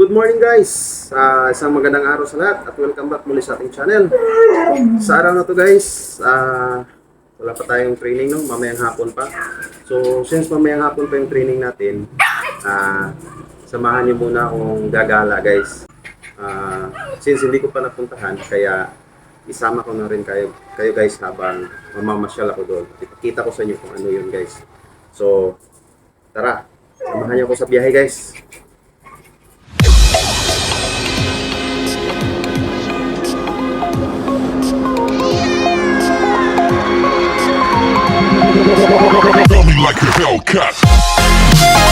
Good morning guys! Ah, isang magandang araw sa lahat at welcome back muli sa ating channel. Sa araw na to guys, ah, wala pa tayong training no, mamayang hapon pa. So since mamayang hapon pa yung training natin, ah, samahan niyo muna akong gagala guys. Ah, since hindi ko pa napuntahan, kaya isama ko na rin kayo, kayo guys habang mamamasyal ako doon. Ipakita ko sa inyo kung ano yun guys. So, tara, samahan niyo ako sa biyahe guys. Dummy like a Hellcat.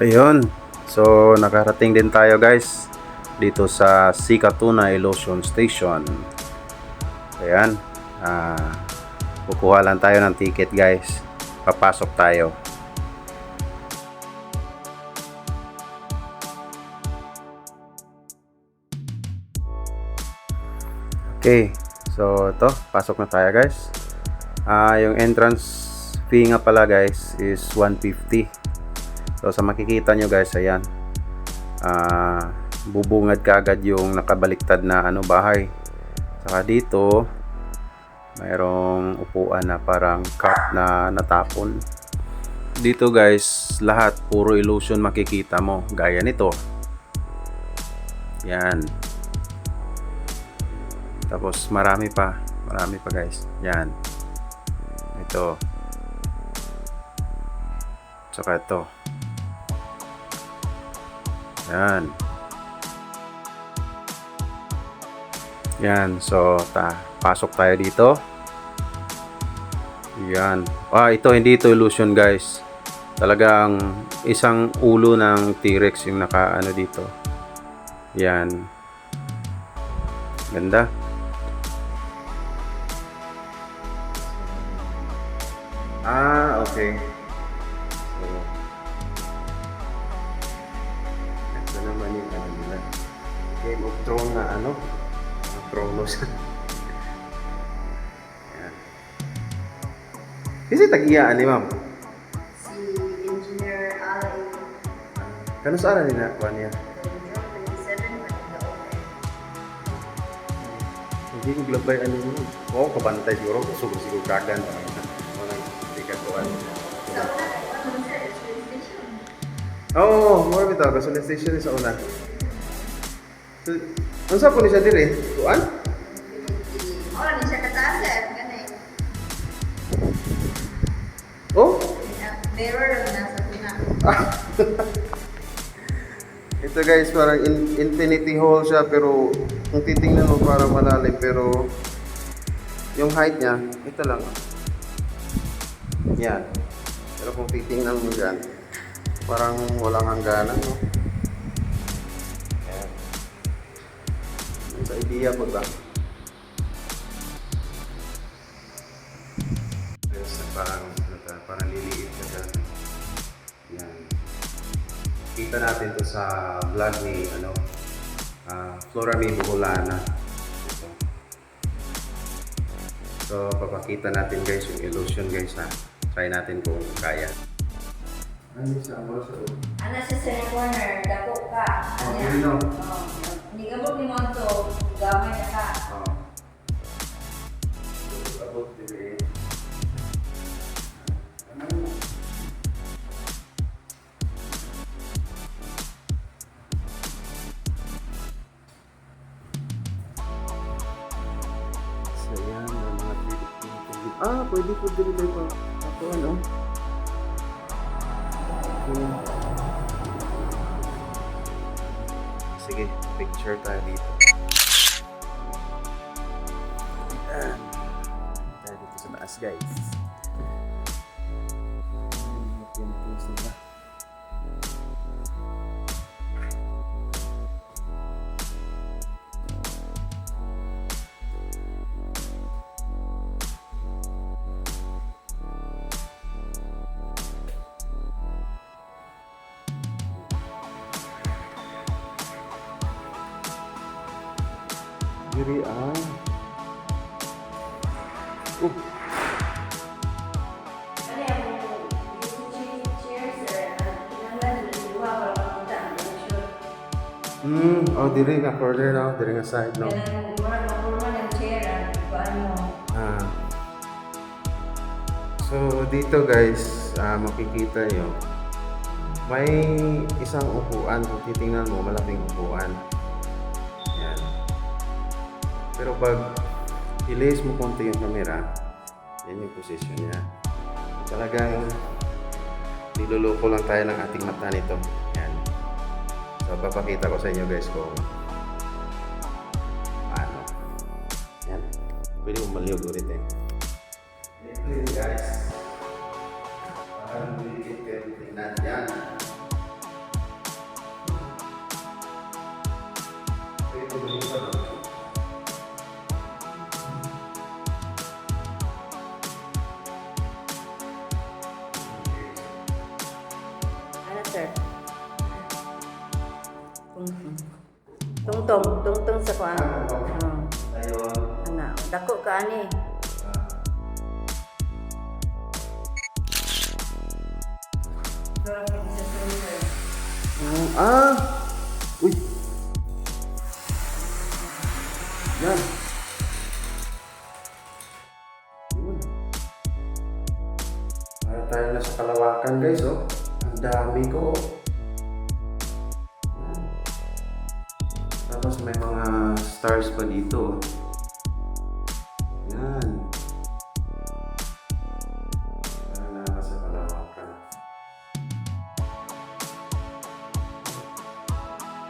Ayun. So, nakarating din tayo guys dito sa Sikatuna Illusion Station. Ayan. Ah, kukuha lang tayo ng ticket guys. Papasok tayo. Okay. So, ito. Pasok na tayo guys. Ah, yung entrance fee nga pala guys is 150. So sa makikita nyo guys, ayan. Ah, bubungad kaagad yung nakabaliktad na ano bahay. Saka dito, mayroong upuan na parang cup na natapon. Dito guys, lahat puro illusion makikita mo. Gaya nito. Yan. Tapos marami pa. Marami pa guys. Yan. Ito. Tsaka ito. Yan. Yan. So, ta pasok tayo dito. Yan. Ah, ito hindi ito illusion, guys. Talagang isang ulo ng T-Rex yung naka ano dito. Yan. Ganda. Nila. Game of Thrones na ano? Ang Thronos. Yan. Kasi tag-iyaan ni ma'am. si Engineer Alay Kano sa ara nila? Kuha niya. from 27 Manila Hindi ko glabay ano mo. Oo, kabantay siguro. Siguro siguro kagan. Mga hindi ka kuha. Station. Oo, oh, more bitaw. Gasoline station sa una. So, ano sa po ni siya dire? Kuan? Wala din siya kataan sir, ganay. Oh? Mirror lang nasa. Ah. Ito guys, parang in- infinity hole siya pero kung titingnan mo parang malalim pero yung height niya, ito lang. Yan. Pero kung titingnan mo dyan, parang walang hangganan, no? Sa idea ko ba? Yes, parang, ano parang liliit dyan. Yan. Kita natin to sa vlog ni ano, ah, Flora May Buholana. Ito. So, papakita natin guys yung illusion guys ha. Try natin kung kaya. Ano sa mo sa Ano siya sa corner, dako ka. Oh, Ano no? Oh, Hindi ka mo ni Monto, Gamay ka sa. Oo. So, abot dili. Ano yun? So, yan. Mga Pilipino. Ah, pwede po dili ba ito? Ako, ano? Okay. sige, picture tayo dito. Ah, tayo dito sa taas guys. Yung things nila. Diri ah. Hmm, oh diri nga corner na, diri nga side no. Ganang murag mapurma ng chair ang kuan mo. Ah. So dito guys, ah, makikita nyo, may isang upuan. Kung titingnan mo, malaking upuan. Yan. Pero pag ilays mo konti yung camera, yan yung position niya. Talagang niloloko lang tayo ng ating mata nito. So papakita ko sa inyo guys kung paano. Yan. Pwede mo maliog ulit eh. Ito guys. Parang bilikit kayo tingnan Tungtong. Tungtong, sa kuan. Oh. Ana, dako ka ani. Ah, ah! Uy! Yan. Para tayo na sa kalawakan guys, oh. Ang dami ko, oh. May mga stars pa dito, oh. Yan.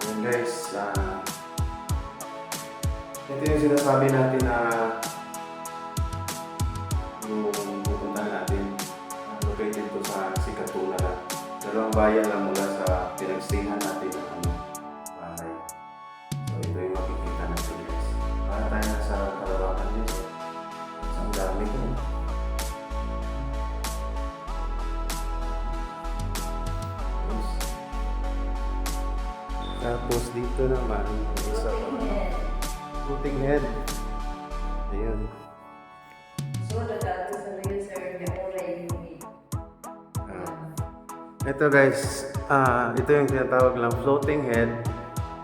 Yun guys, ah ito yung sinasabi natin na yung pupunta natin ah, located to sa Sikatuna. Dalawang bayan lang mula dito naman, isa pa. Puting head. Ayun. So, real sir, may oray yung Ah. ito guys, ah ito yung tinatawag lang floating head.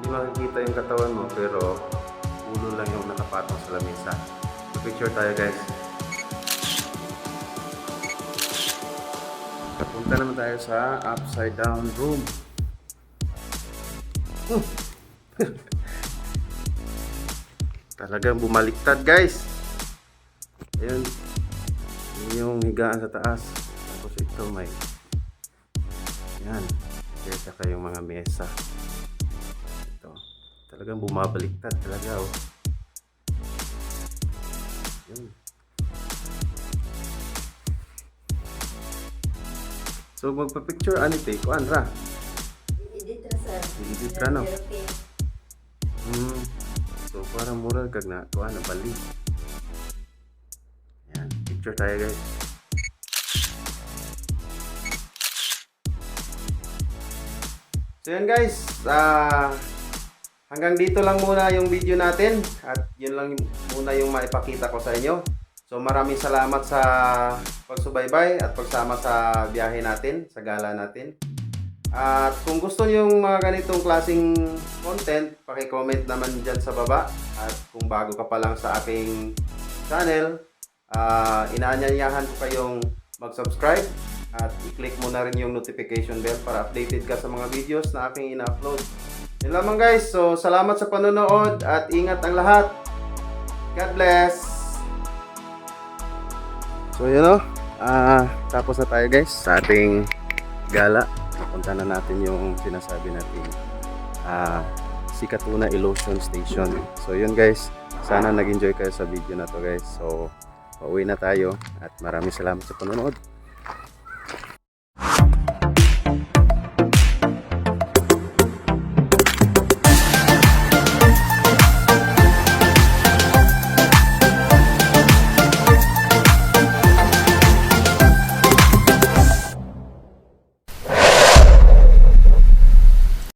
Hindi makikita yung katawan mo pero ulo lang yung nakapatong sa lamesa. So, picture tayo guys. Punta naman tayo sa upside down room. Hmm. Talagang bumaliktad guys. Yun yung higaan sa taas. Tapos ito may yan. Kaya saka yung mga mesa. Ito. Talagang bumabaliktad talaga oh. Yun. So magpa-picture ani te kuan ra. Edit ra sir. I-edit ra, no? Okay. Parang mura kag na kuan na bali. Yan, picture tayo guys. So yan guys, ah hanggang dito lang muna yung video natin at yun lang muna yung maipakita ko sa inyo. So maraming salamat sa pagsubaybay at pagsama sa biyahe natin, sa gala natin. At kung gusto niyo yung mga ganitong klaseng content, paki-comment naman dyan sa baba. At kung bago ka pa lang sa aking channel, ah inaanyayahan ko kayong mag-subscribe at i-click mo na rin yung notification bell para updated ka sa mga videos na aking ina-upload. Yun lamang guys. So, salamat sa panonood at ingat ang lahat. God bless! So yun o, ah, tapos na tayo guys sa ating gala. Punta na natin yung sinasabi natin ah, Sikatuna Illusion Station. So yun guys, sana nag-enjoy kayo sa video na to guys. So pauwi na tayo at maraming salamat sa panonood.